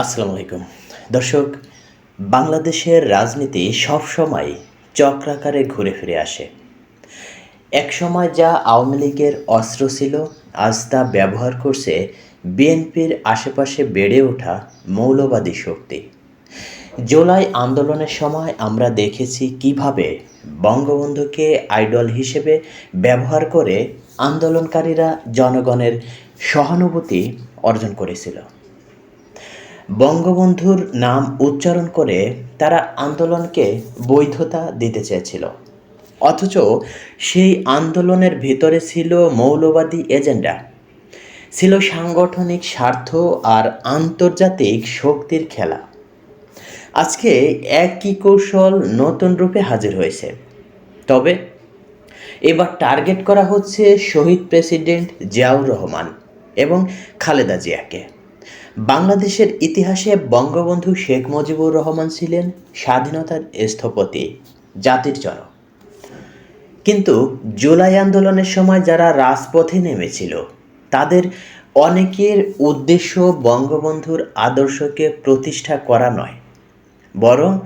আসসালামু আলাইকুম। দর্শক, বাংলাদেশের রাজনীতি সবসময় চক্রাকারে ঘুরে ফিরে আসে। এক সময় যা আওয়ামী লীগের অস্ত্র ছিল, আজ তা ব্যবহার করছে বিএনপির আশেপাশে বেড়ে ওঠা মৌলবাদী শক্তি। জুলাই আন্দোলনের সময় আমরা দেখেছি কীভাবে বঙ্গবন্ধুকে আইডল হিসেবে ব্যবহার করে আন্দোলনকারীরা জনগণের সহানুভূতি অর্জন করেছিল। বঙ্গবন্ধুর নাম উচ্চারণ করে তারা আন্দোলনকে বৈধতা দিতে চেয়েছিল। অথচ সেই আন্দোলনের ভিতরে ছিল মৌলবাদী এজেন্ডা। ছিল সাংগঠনিক স্বার্থ আর আন্তর্জাতিক শক্তির খেলা। আজকে একই কৌশল নতুন রূপে হাজির হয়েছে। তবে এবার টার্গেট করা হচ্ছে শহীদ প্রেসিডেন্ট জিয়াউর রহমান এবং খালেদা জিয়াকে। বাংলাদেশের ইতিহাসে বঙ্গবন্ধু শেখ মুজিবুর রহমান ছিলেন স্বাধীনতার স্থপতি, জাতির জনক। কিন্তু জুলাই আন্দোলনের সময় যারা রাজপথে নেমেছিল, তাদের অনেকের উদ্দেশ্য বঙ্গবন্ধুর আদর্শকে প্রতিষ্ঠা করা নয়। বরং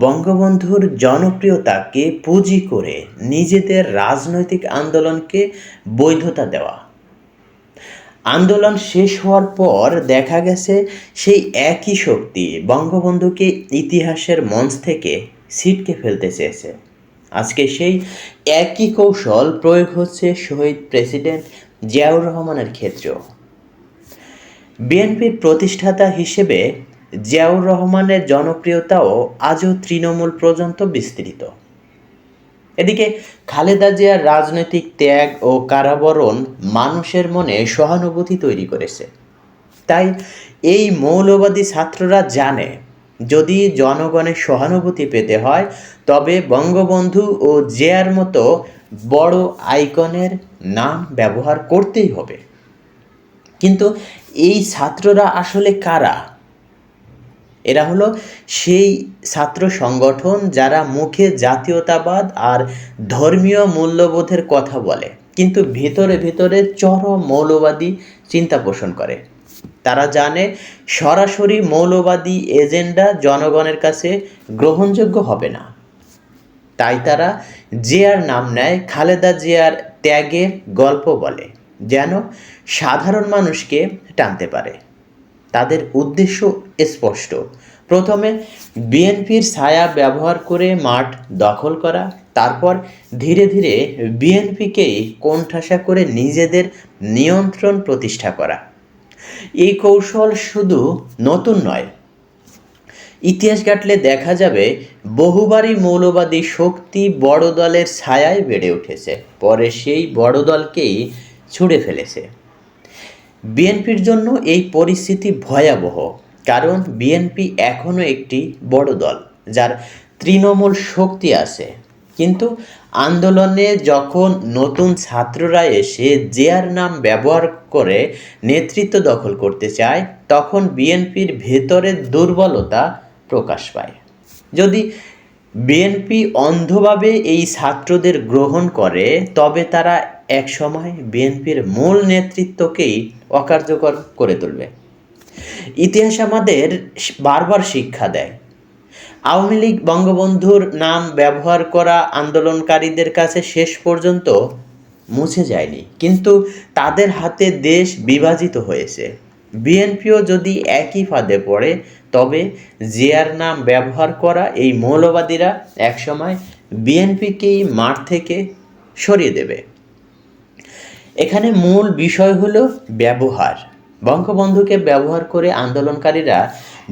বঙ্গবন্ধুর জনপ্রিয়তাকে পুঁজি করে নিজেদের রাজনৈতিক আন্দোলনকে বৈধতা দেওয়া। আন্দোলন শেষ হওয়ার পর দেখা গেছে সেই একই শক্তি বঙ্গবন্ধুকে ইতিহাসের মঞ্চ থেকে ছিটকে ফেলতে চেয়েছে। আজকে সেই একই কৌশল প্রয়োগ হচ্ছে শহীদ প্রেসিডেন্ট জিয়াউর রহমানের ক্ষেত্রেও। বিএনপির প্রতিষ্ঠাতা হিসেবে জিয়াউর রহমানের জনপ্রিয়তাও আজও তৃণমূল পর্যন্ত বিস্তৃত। এদিকে খালেদা জিয়ার রাজনৈতিক ত্যাগ ও কারাবরণ মানুষের মনে সহানুভূতি তৈরি করেছে। তাই এই মৌলবাদী ছাত্ররা জানে, যদি জনগণের সহানুভূতি পেতে হয়, তবে বঙ্গবন্ধু ও জিয়ার মতো বড় আইকনের নাম ব্যবহার করতেই হবে। কিন্তু এই ছাত্ররা আসলে কারা? এরা হলো সেই ছাত্র সংগঠন যারা মুখে জাতীয়তাবাদ আর ধর্মীয় মূল্যবোধের কথা বলে, কিন্তু ভেতরে ভিতরে চরম মৌলবাদী চিন্তা পোষণ করে। তারা জানে সরাসরি মৌলবাদী এজেন্ডা জনগণের কাছে গ্রহণযোগ্য হবে না। তাই তারা জিয়ার নাম নেয় খালেদা জিয়ার ত্যাগের গল্প বলে, যেন সাধারণ মানুষকে টানতে পারে। তাদের উদ্দেশ্য স্পষ্ট। প্রথমে, বিএনপির ছায়া ব্যবহার করে মাঠ দখল করা, তারপর ধীরে ধীরে বিএনপিকেই কোণঠাসা করে নিজেদের নিয়ন্ত্রণ প্রতিষ্ঠা করা। এই কৌশল শুধু নতুন নয়। ইতিহাস ঘাটলে দেখা যাবে, বহুবারই মৌলবাদী শক্তি বড় দলের ছায়ায় বেড়ে উঠেছে, পরে সেই বড় দলকেই ছুঁড়ে ফেলেছে। বিএনপির জন্য এই পরিস্থিতি ভয়াবহ, কারণ বিএনপি এখনও একটি বড় দল, যার তৃণমূল শক্তি আছে। কিন্তু আন্দোলনে যখন নতুন ছাত্ররা এসে জেয়ার নাম ব্যবহার করে নেতৃত্ব দখল করতে চায়, তখন বিএনপির ভেতরে দুর্বলতা প্রকাশ পায়। যদি বিএনপি অন্ধভাবে এই ছাত্রদের গ্রহণ করে, তবে তারা একসময় বিএনপির মূল নেতৃত্বকেই অকার্যকর করে তুলবে। ইতিহাস আমাদের বারবার শিক্ষা দেয়। আওয়ামী লীগ বঙ্গবন্ধুর নাম ব্যবহার করা আন্দোলনকারীদের কাছে শেষ পর্যন্ত মুছে যায়নি। কিন্তু তাদের হাতে দেশ বিভাজিত হয়েছে। বিএনপিও যদি একই ফাঁদে পড়ে, তবে জিয়ার নাম ব্যবহার করা এই মৌলবাদীরা একসময় বিএনপিকেই মাঠ থেকে সরিয়ে দেবে। এখানে মূল বিষয় হলো ব্যবহার। বঙ্গবন্ধুকে ব্যবহার করে আন্দোলনকারীরা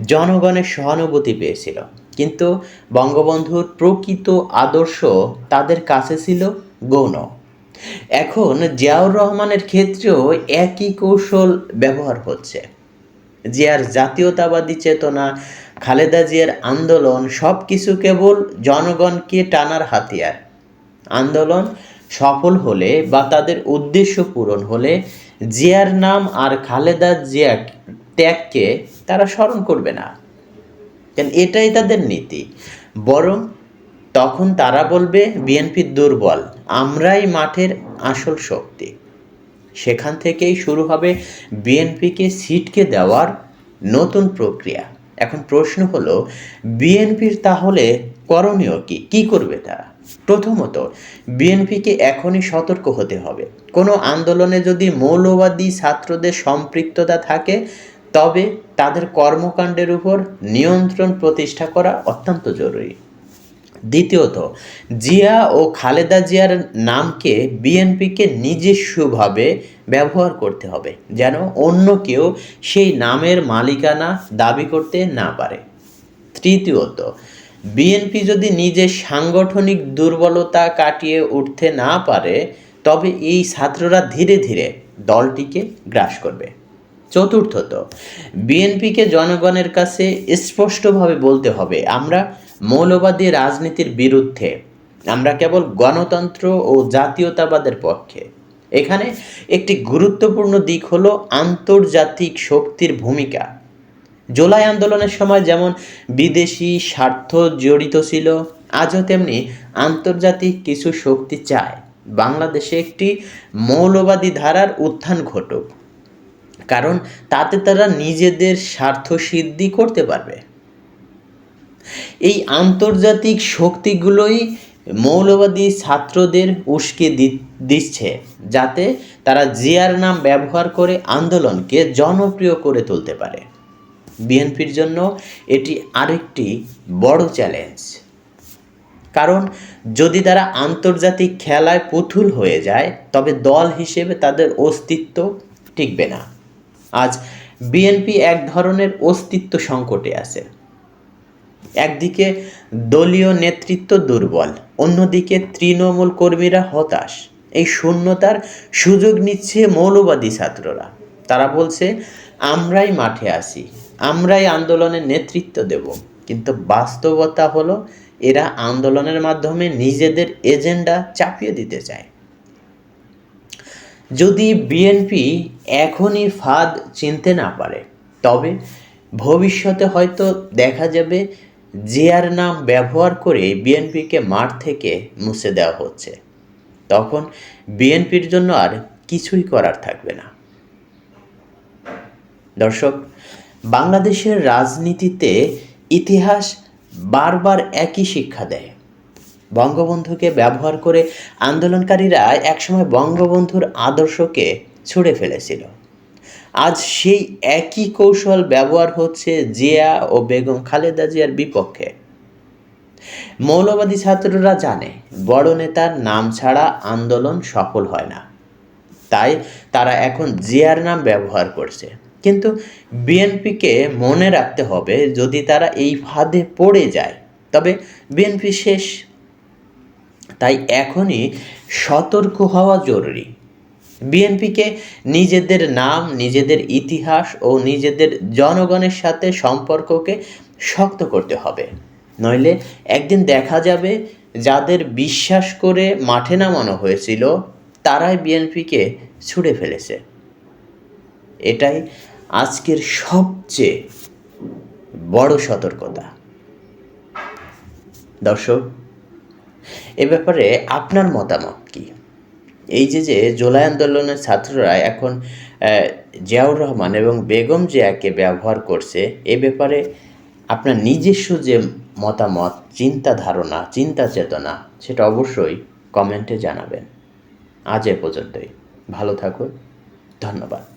জনগণের সহানুভূতি পেয়েছিল। কিন্তু বঙ্গবন্ধুর প্রকৃত আদর্শ তাদের কাছে ছিল গৌণ। এখন জিয়াউর রহমানের ক্ষেত্রেও একই কৌশল ব্যবহার হচ্ছে। জিয়ার জাতীয়তাবাদী চেতনা, খালেদা জিয়ার আন্দোলন সব কিছু কেবল জনগণকে টানার হাতিয়ার। আন্দোলন সফল হলে বা তাদের উদ্দেশ্য পূরণ হলে জিয়ার নাম আর খালেদা জিয়া ত্যাগকে তারা স্মরণ করবে না। কেন এটাই তাদের নীতি। বরং তখন তারা বলবে, বিএনপি দুর্বল, আমরাই মাঠের আসল শক্তি। সেখান থেকেই শুরু হবে বিএনপিকে সিটকে দেওয়ার নতুন প্রক্রিয়া। এখন প্রশ্ন হলো, বিএনপির তাহলে করণীয় কি? কি করবে তারা? প্রথমত, বিএনপিকে এখনই সতর্ক হতে হবে। কোনো আন্দোলনে যদি মৌলবাদী ছাত্রদের সম্পৃক্ততা থাকে, তবে তাদের কর্মকাণ্ডের উপর নিয়ন্ত্রণ প্রতিষ্ঠা করা অত্যন্ত জরুরি। দ্বিতীয়ত, জিয়া ও খালেদা জিয়ার নামকে বিএনপিকে নিজস্বভাবে ব্যবহার করতে হবে, যেন অন্য কেউ সেই নামের মালিকানা দাবি করতে না পারে। তৃতীয়ত বিএনপি যদি নিজের সাংগঠনিক দুর্বলতা কাটিয়ে উঠতে না পারে, তবে এই ছাত্ররা ধীরে ধীরে দলটিকে গ্রাস করবে। চতুর্থত বিএনপিকে জনগণের কাছে স্পষ্টভাবে বলতে হবে, আমরা মৌলবাদী রাজনীতির বিরুদ্ধে, আমরা কেবল গণতন্ত্র ও জাতীয়তাবাদের পক্ষে। এখানে একটি গুরুত্বপূর্ণ দিক হলো আন্তর্জাতিক শক্তির ভূমিকা। জুলাই আন্দোলনের সময় যেমন বিদেশি স্বার্থ জড়িত ছিল, আজও তেমনি আন্তর্জাতিক কিছু শক্তি চায়। বাংলাদেশে একটি মৌলবাদী ধারার উত্থান ঘটুক, কারণ তাতে তারা নিজেদের স্বার্থ সিদ্ধি করতে পারবে। এই আন্তর্জাতিক শক্তিগুলোই মৌলবাদী ছাত্রদের উস্কে দিচ্ছে, যাতে তারা জিয়ার নাম ব্যবহার করে আন্দোলনকে জনপ্রিয় করে তুলতে পারে। বিএনপির জন্য এটি আরেকটি বড় চ্যালেঞ্জ কারণ যদি তারা আন্তর্জাতিক খেলায় পুতুল হয়ে যায়, তবে দল হিসেবে তাদের অস্তিত্ব টিকবে না। আজ বিএনপি এক ধরনের অস্তিত্ব সংকটে আছে। একদিকে দলীয় নেতৃত্ব দুর্বল, অন্যদিকে তৃণমূল কর্মীরা হতাশ। এই শূন্যতার সুযোগ নিচ্ছে মৌলবাদী ছাত্ররা। তারা বলছে, আমরাই মাঠে আসি আমরাই আন্দোলনের নেতৃত্ব দেব। কিন্তু বাস্তবতা হলো, এরা আন্দোলনের মাধ্যমে নিজেদের এজেন্ডা চাপিয়ে দিতে চায়। যদি বিএনপি এখনই ফাঁদ চিনতে না পারে, তবে ভবিষ্যতে হয়তো দেখা যাবে জিয়ার নাম ব্যবহার করে বিএনপিকে মাঠ থেকে মুছে দেওয়া হচ্ছে। তখন বিএনপির জন্য আর কিছুই করার থাকবে না। দর্শক বাংলাদেশের রাজনীতিতে ইতিহাস বারবার একই শিক্ষা দেয়। বঙ্গবন্ধুকে ব্যবহার করে আন্দোলনকারীরা একসময় বঙ্গবন্ধুর আদর্শকে ছুঁড়ে ফেলেছিল। আজ সেই একই কৌশল ব্যবহার হচ্ছে জিয়া ও বেগম খালেদা জিয়ার বিপক্ষে। মৌলবাদী ছাত্ররা জানে, বড় নেতার নাম ছাড়া আন্দোলন সফল হয় না। তাই তারা এখন জিয়ার নাম ব্যবহার করছে। কিন্তু বিএনপিকে মনে রাখতে হবে যদি তারা এই ফাঁদে পড়ে যায়, তবে বিএনপি শেষ। তাই এখনই সতর্ক হওয়া জরুরি। বিএনপিকে নিজেদের নাম, নিজেদের ইতিহাস ও নিজেদের জনগণের সাথে সম্পর্ককে শক্ত করতে হবে। নইলে একদিন দেখা যাবে যাদের বিশ্বাস করে মাঠে নামানো হয়েছিল, তারাই বিএনপিকে ছুড়ে ফেলেছে। এটাই আজকের সবচেয়ে বড় সতর্কতা। দর্শক, এ ব্যাপারে আপনার মতামত কি? এই যে যে জুলাই আন্দোলনের ছাত্ররা এখন জিয়াউর রহমান এবং বেগম জিয়াকে ব্যবহার করছে, এ ব্যাপারে আপনার নিজস্ব যে মতামত, চিন্তা ধারণা, চিন্তা চেতনা, সেটা অবশ্যই কমেন্টে জানাবেন। আজ এ পর্যন্তই। ভালো থাকুন। ধন্যবাদ।